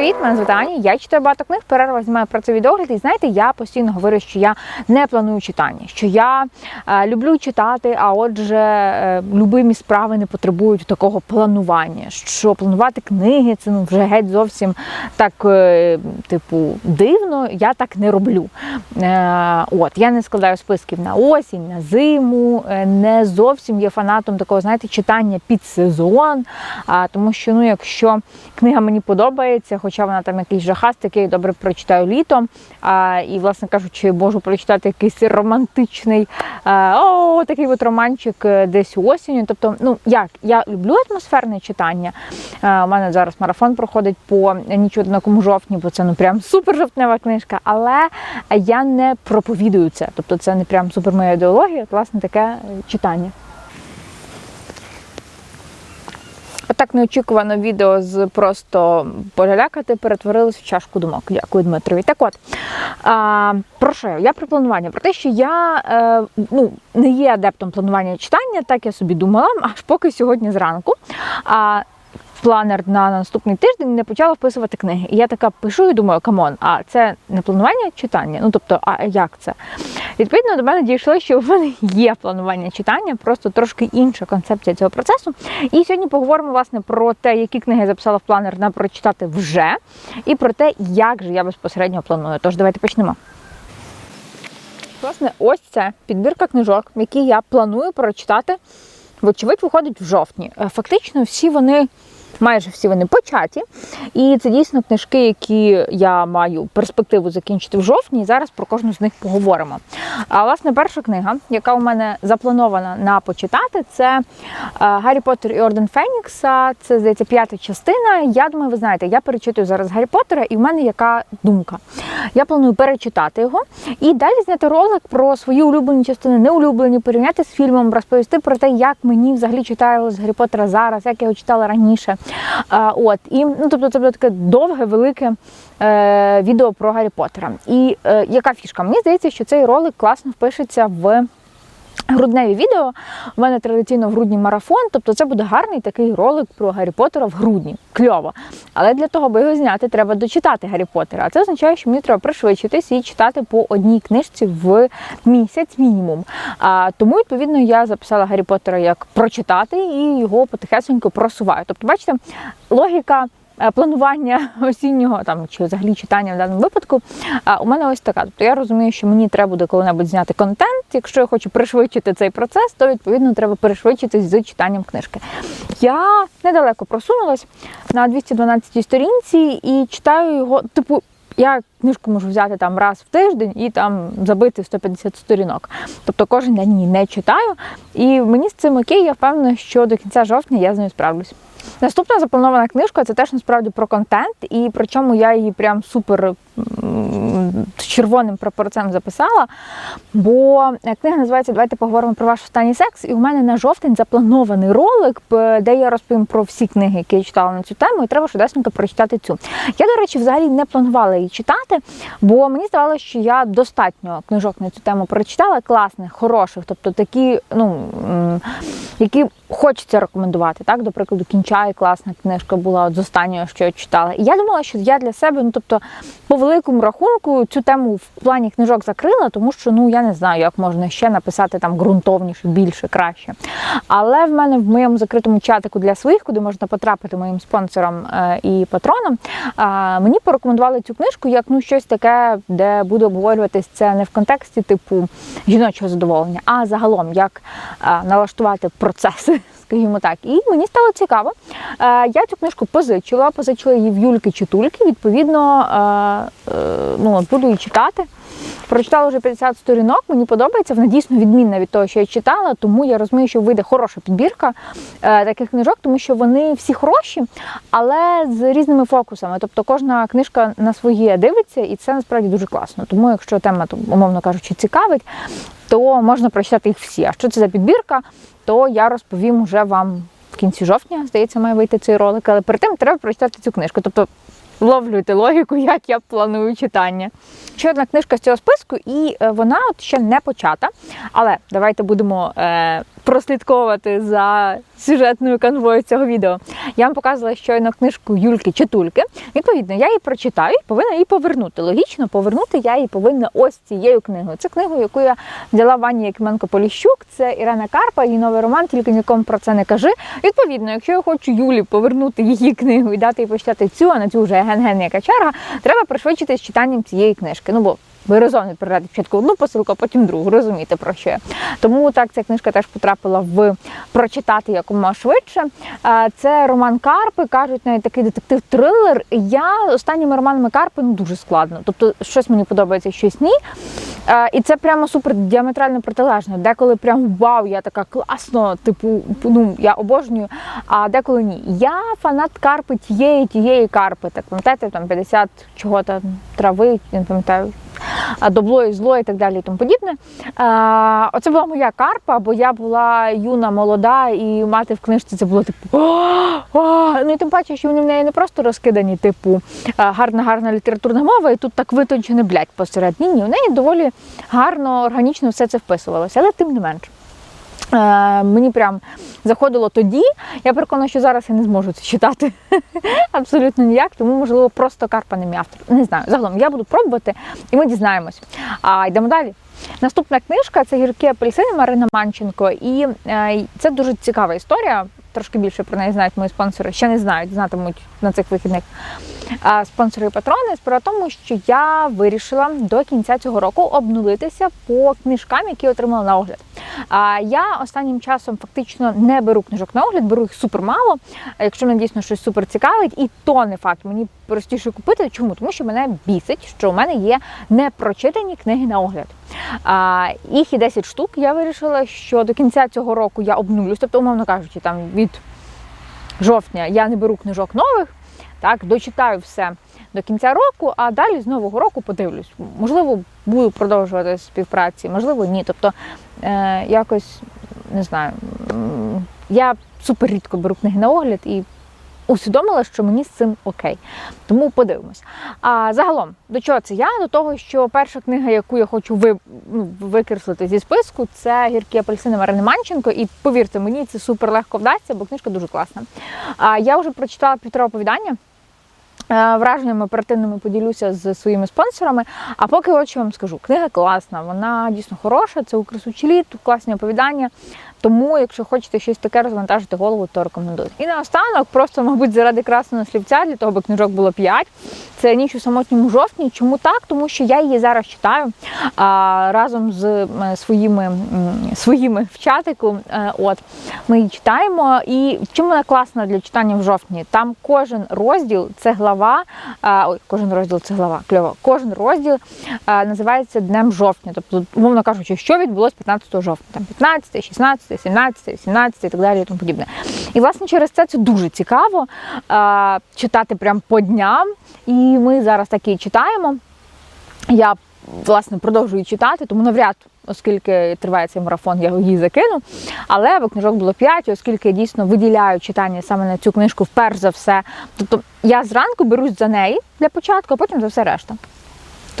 привіт! Мене звати Аня. Я читаю багато книг, перерва знімаю про це відогляд. І знаєте, я постійно говорю, що я не планую читання, що я е, люблю читати, а отже, е, любимі справи не потребують такого планування. Що планувати книги це ну вже геть зовсім так, е, типу, дивно. Я так не роблю. Е, от я не складаю списків на осінь, на зиму, е, не зовсім є фанатом такого, знаєте, читання під сезон. А, тому що, ну, якщо книга мені подобається, хоча вона там якийсь жахастик, я її добре прочитаю літом. А, і, власне кажучи, можу прочитати якийсь романтичний а, о, такий от романчик е, десь осінню. Тобто, ну як я люблю атмосферне читання. А, у мене зараз марафон проходить по ніч в однакому жовтні, бо це ну прям супер жовтнева книжка. Але я не проповідую це. Тобто, це не прям супер моя ідеологія, власне, таке е, читання. Отак неочікувано відео з просто полялякати перетворилось в чашку думок. Дякую, Дмитрові. Так от а, про що? я? Про планування. Про те, що я е, ну, не є адептом планування читання, так я собі думала, аж поки сьогодні зранку. А, Планер на наступний тиждень не почала вписувати книги. І я така пишу і думаю, камон, а це не планування читання? Ну тобто, а як це? Відповідно, до мене дійшло, що в мене є планування читання, просто трошки інша концепція цього процесу. І сьогодні поговоримо власне про те, які книги я записала в планер на прочитати вже, і про те, як же я безпосередньо планую. Тож давайте почнемо. Власне, ось це підбірка книжок, які я планую прочитати. Вочевидь, виходить в жовтні. Е, Фактично, всі вони. Майже всі вони початі, і це дійсно книжки, які я маю перспективу закінчити в жовтні. І зараз про кожну з них поговоримо. А власне, перша книга, яка у мене запланована на почитати, це е, Гаррі Поттер і Орден Фенікса. Це здається п'ята частина. Я думаю, ви знаєте, я перечитую зараз Гаррі Поттера, і в мене яка думка. Я планую перечитати його і далі зняти ролик про свої улюблені частини, неулюблені, порівняти з фільмом, розповісти про те, як мені взагалі читалось Гаррі Поттера зараз, як я його читала раніше. А, от і ну, тобто, це було таке довге, велике е, відео про Гаррі Поттера. І е, яка фішка? Мені здається, що цей ролик класно впишеться в. Грудневі відео у мене традиційно в грудні марафон, тобто це буде гарний такий ролик про Гаррі Поттера в грудні. Кльово. Але для того, аби його зняти, треба дочитати Гаррі Поттера. А це означає, що мені треба пришвидшитись і читати по одній книжці в місяць мінімум. А, тому, відповідно, я записала Гаррі Поттера як прочитати і його потихесенько просуваю. Тобто, бачите, логіка. Е, Планування осіннього там чи взагалі читання в даному випадку а, у мене ось така. Тобто я розумію, що мені треба буде коли-небудь зняти контент. Якщо я хочу пришвидшити цей процес, то відповідно треба пришвидшитись з читанням книжки. Я недалеко просунулась на 212 сторінці і читаю його, типу. Я книжку можу взяти там раз в тиждень і там забити 150 сторінок. Тобто кожен день її не читаю. І мені з цим окей, я впевнена, що до кінця жовтня я з нею справлюсь. Наступна запланована книжка це теж насправді про контент, і причому я її прям супер червоним прапорцем записала. Бо книга називається Давайте поговоримо про ваш останній секс. І у мене на жовтень запланований ролик, де я розповім про всі книги, які я читала на цю тему, і треба швидесенько прочитати цю. Я, до речі, взагалі не планувала її читати, бо мені здавалося, що я достатньо книжок на цю тему прочитала, класних, хороших, тобто такі, ну які хочеться рекомендувати. Так, до прикладу, кінчай класна книжка була от з останнього, що я читала. І я думала, що я для себе, ну тобто, по великому рахунку, цю тему в плані книжок закрила, тому що ну я не знаю, як можна ще написати там ґрунтовніше, більше, краще. Але в мене в моєму закритому чатику для своїх, куди можна потрапити моїм спонсорам е, і патронам, е, мені порекомендували цю книжку як ну щось таке, де буде обговорюватись це не в контексті типу жіночого задоволення, а загалом як е, налаштувати процеси. Скажімо так, і мені стало цікаво. Е, Я цю книжку позичила, позичила її в Юльки Читульки. Відповідно, е, е, ну буду її читати. Прочитала вже 50 сторінок, мені подобається. Вона дійсно відмінна від того, що я читала, тому я розумію, що вийде хороша підбірка таких книжок, тому що вони всі хороші, але з різними фокусами. Тобто кожна книжка на своє дивиться, і це насправді дуже класно. Тому, якщо тема, умовно кажучи, цікавить, то можна прочитати їх всі. А що це за підбірка, то я розповім уже вам в кінці жовтня. Здається, має вийти цей ролик. Але перед тим треба прочитати цю книжку. Тобто вловлюєте логіку, як я планую читання. Ще одна книжка з цього списку, і е, вона от ще не почата. Але давайте будемо е, прослідковувати за сюжетною канвою цього відео. Я вам показувала щойно книжку Юльки Читульки. Відповідно, я її прочитаю і повинна її повернути. Логічно, повернути я її повинна ось цією книгою. Це книгу, яку я взяла в Вані Якименко Поліщук. Це Ірена Карпа, її новий роман, тільки нікому про це не кажи. Відповідно, якщо я хочу Юлі повернути її книгу і дати їй почитати цю, а на цю вже ген-ген яка черга, треба пришвидшити з читанням цієї книжки. Ну бо ви разом відправляєте спочатку одну посилку, а потім другу. Розумієте про що я. Тому так ця книжка теж потрапила в прочитати якомога швидше. Це роман Карпи, кажуть, навіть такий детектив-трилер. Я останніми романами Карпи ну дуже складно. Тобто, щось мені подобається, щось ні. І це прямо супер діаметрально протилежно. Деколи прям вау, я така класно, типу, ну я обожнюю. А деколи ні. Я фанат Карпи тієї, тієї Карпи. Так пам'ятаєте, там 50 чого там трави, я не пам'ятаю. Добло і зло і так далі і тому подібне. Оце була моя карпа, бо я була юна, молода, і мати в книжці це було типу. Ну і тим паче, що вони в неї не просто розкидані, типу гарна, гарна літературна мова, і тут так витончене блядь, посеред. Ні, ні, В неї доволі гарно, органічно все це вписувалося, але тим не менше. Е, мені прям заходило тоді. Я переконана, що зараз я не зможу це читати абсолютно ніяк, тому можливо просто Карпа не мій автор. Не знаю. Загалом я буду пробувати, і ми дізнаємось. А йдемо далі. Наступна книжка це гіркі апельсини Марина Манченко, і е, це дуже цікава історія. Трошки більше про неї знають мої спонсори. Ще не знають, знатимуть на цих вихідних спонсори патрони. В тому, що я вирішила до кінця цього року обнулитися по книжкам, які отримала на огляд. А я останнім часом фактично не беру книжок на огляд, беру їх супер мало. Якщо мене дійсно щось супер цікавить, і то не факт. Мені простіше купити. Чому? Тому що мене бісить, що у мене є непрочитані книги на огляд. А, Їх і 10 штук. Я вирішила, що до кінця цього року я обнулюсь, тобто, умовно кажучи, там від жовтня я не беру книжок нових, так, дочитаю все до кінця року, а далі з нового року подивлюсь. Можливо, буду продовжувати співпраці, можливо, ні. Тобто е, якось не знаю, я супер рідко беру книги на огляд і усвідомила, що мені з цим окей. Тому подивимось. А загалом, до чого це я? До того, що перша книга, яку я хочу ви, ну, викреслити зі списку, це гіркі апельсини Марини Манченко. І повірте, мені це супер легко вдасться, бо книжка дуже класна. А я вже прочитала півтора оповідання. Е, Враженнями оперативними поділюся з своїми спонсорами. А поки що вам скажу, книга класна, вона дійсно хороша, це у красучі тут класні оповідання. Тому, якщо хочете щось таке розвантажити голову, то рекомендую. І наостанок, просто, мабуть, заради красного слівця, для того, аби книжок було 5. Це ніч у самотньому жовтні. Чому так? Тому що я її зараз читаю а, разом з е, своїми своїми в чатику. Е, От ми її читаємо. І чим вона класна для читання в жовтні? Там кожен розділ це глава. а, Ой, кожен розділ це глава. Кльово. Кожен розділ а, називається Днем жовтня. Тобто, умовно кажучи, що відбулось 15 жовтня, там 15, 16, 17, 17 і так далі і тому подібне. І власне через це це дуже цікаво а, читати прям по дням. І ми зараз таки читаємо. Я власне продовжую читати, тому навряд, оскільки триває цей марафон, я її закину. Але книжок було 5, оскільки я дійсно виділяю читання саме на цю книжку вперш за все. Тобто я зранку берусь за неї для початку, а потім за все решта.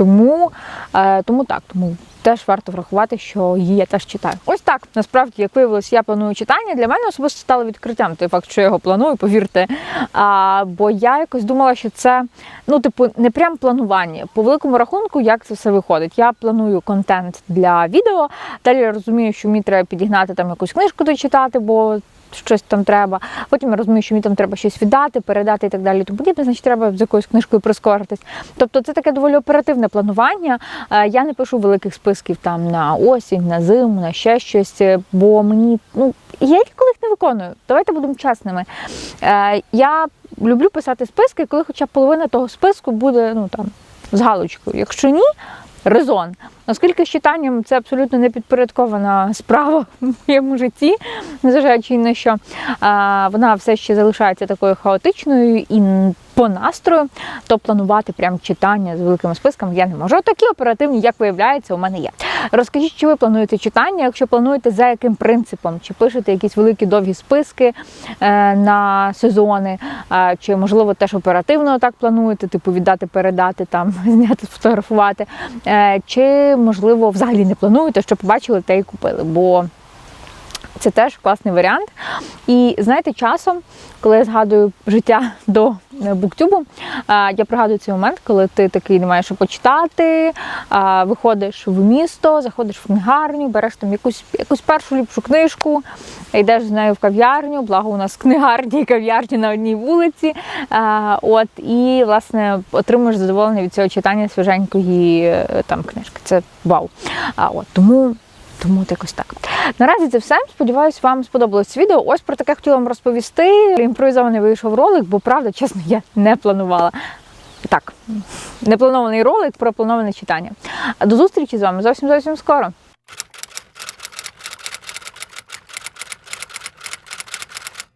Тому, е, тому так, тому теж варто врахувати, що її я теж читаю. Ось так. Насправді, як виявилось, я планую читання. Для мене особисто стало відкриттям той факт, що я його планую, повірте. А, бо я якось думала, що це ну, типу, не прям планування. По великому рахунку, як це все виходить. Я планую контент для відео. Далі я розумію, що мені треба підігнати там якусь книжку дочитати, бо щось там треба. Потім я розумію, що мені там треба щось віддати, передати і так далі. Тому подібне, значить, треба з якоюсь книжкою прискоритись. Тобто це таке доволі оперативне планування. Е, Я не пишу великих списків там на осінь, на зиму, на ще щось, е, бо мені ну я ніколи їх не виконую. Давайте будемо чесними. Е, Я люблю писати списки, коли хоча б половина того списку буде ну там з галочкою. Якщо ні, резон. Оскільки з читанням це абсолютно не підпорядкована справа в моєму житті, незважаючи на що, вона все ще залишається такою хаотичною і по настрою, то планувати прям читання з великими списками я не можу. Такі оперативні, як виявляється, у мене є. Розкажіть, чи ви плануєте читання? Якщо плануєте, за яким принципом? Чи пишете якісь великі довгі списки е, на сезони, чи можливо теж оперативно так плануєте, типу віддати, передати, там зняти, сфотографувати, е, чи можливо взагалі не плануєте, що побачили, те і купили. Бо це теж класний варіант. І знаєте, часом, коли я згадую життя до е, буктюбу, я пригадую цей момент, коли ти такий не маєш що почитати, виходиш в місто, заходиш в книгарню, береш там якусь, якусь першу ліпшу книжку, йдеш з нею в кав'ярню, благо у нас книгарні і кав'ярні на одній вулиці. От, і власне отримуєш задоволення від цього читання свіженької е, там книжки. Це вау. От тому. Тому якось так. Наразі це все. Сподіваюсь, вам сподобалось відео. Ось про таке хотіла вам розповісти. Імпровізований вийшов ролик, бо правда, чесно, я не планувала. Так, непланований ролик про плановане читання. До зустрічі з вами зовсім зовсім скоро.